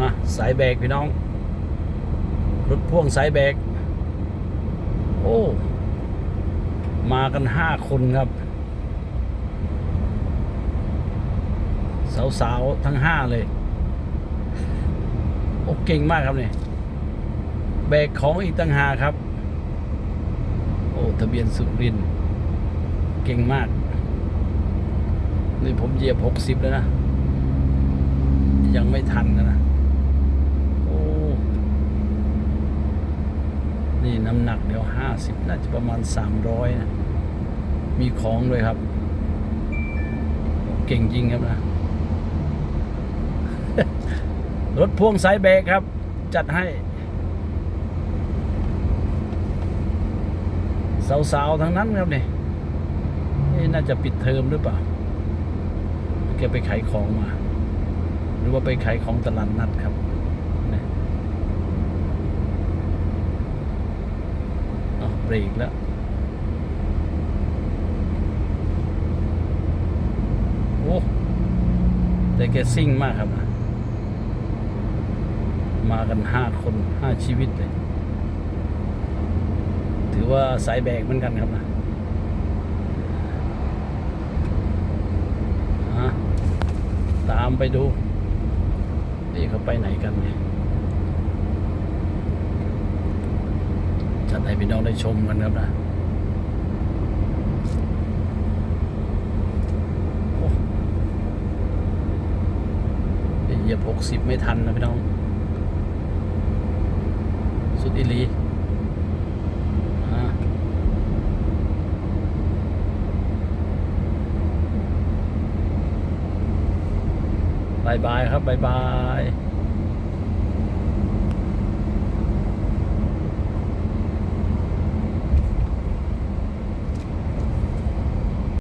อะสายแบกพี่น้อง รถพ่วงสายแบก โอ้ มากันห้าคนครับ สาวๆ ทั้งห้าเลย โอ้ เก่งมากครับเนี่ยแบกของอีกตั้งหาครับ โอ้ ทะเบียนสุรินเก่งมาก นี่ผมเหยียบหกสิบแล้วนะ ยังไม่ทันนะ โอ้ นี่น้ำหนักเดี๋ยวห้าสิบน่าจะประมาณสามร้อยนะมีของด้วยครับ เก่งจริงครับนะ รถพ่วงสายแบกครับ จัดให้ สาวๆทั้งนั้นครับเนี่ยนี่น่าจะปิดเทอมหรือเปล่าแกไปขายของมา หรือว่าไปขายของตลาดนัดครับนะ เบรกแล้วโอ้แต่แกซิ่งมากครับนะมากันห้าคนห้าชีวิตเลย ถือว่าสายแบกเหมือนกันครับนะอะตามไปดูนี่เขาไปไหนกันเนี่ย จัดให้พี่น้องได้ชมกันครับนะเหยียบหกสิบไม่ทันนะพี่น้อง สุดอีหลีอ่บายบายครับบายบาย